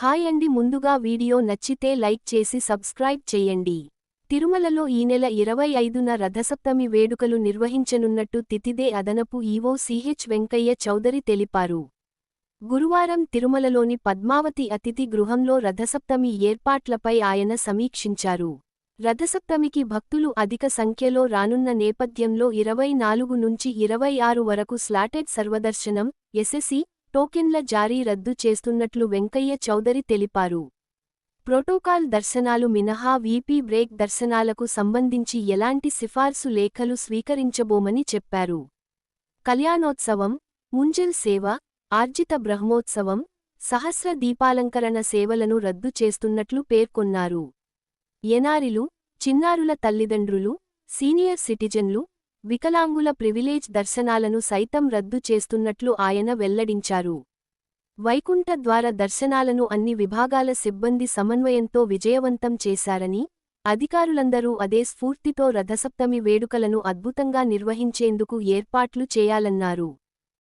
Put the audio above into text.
Hi అండి. ముందుగా video నచ్చితే లైక్ చేసి సబ్స్క్రైబ్ చేయండి. తిరుమలలో ఈ నెల ఇరవై ఐదున రథసప్తమి వేడుకలు నిర్వహించనున్నట్టు తితిదే అదనపు ఈవో సిహెచ్ వెంకయ్య చౌదరి తెలిపారు. గురువారం తిరుమలలోని పద్మావతి అతిథి గృహంలో రథసప్తమి ఏర్పాట్లపై ఆయన సమీక్షించారు. రథసప్తమికి భక్తులు అధిక సంఖ్యలో రానున్న నేపథ్యంలో ఇరవై నాలుగు నుంచి ఇరవై ఆరు వరకు స్లాటెడ్ సర్వదర్శనం ఎస్ఎస్సి టోకెన్ల జారీ రద్దు చేస్తున్నట్లు వెంకయ్య చౌదరి తెలిపారు. ప్రోటోకాల్ దర్శనాలు మినహా వీపీ బ్రేక్ దర్శనాలకు సంబంధించి ఎలాంటి సిఫార్సు లేఖలు స్వీకరించబోమని చెప్పారు. కళ్యాణోత్సవం ముంజల్ సేవ ఆర్జిత బ్రహ్మోత్సవం సహస్ర దీపాలంకరణ సేవలను రద్దు చేస్తున్నట్లు పేర్కొన్నారు. ఎనారిలు చిన్నారుల తల్లిదండ్రులు సీనియర్ సిటిజన్లు వికలాంగుల ప్రివిలేజ్ దర్శనాలను సైతం రద్దు చేస్తున్నట్లు ఆయన వెల్లడించారు. వైకుంఠ ద్వార దర్శనాలను అన్ని విభాగాల సిబ్బంది సమన్వయంతో విజయవంతం చేశారని అధికారులందరూ అదే స్ఫూర్తితో రథసప్తమి వేడుకలను అద్భుతంగా నిర్వహించేందుకు ఏర్పాట్లు చేయాలన్నారు.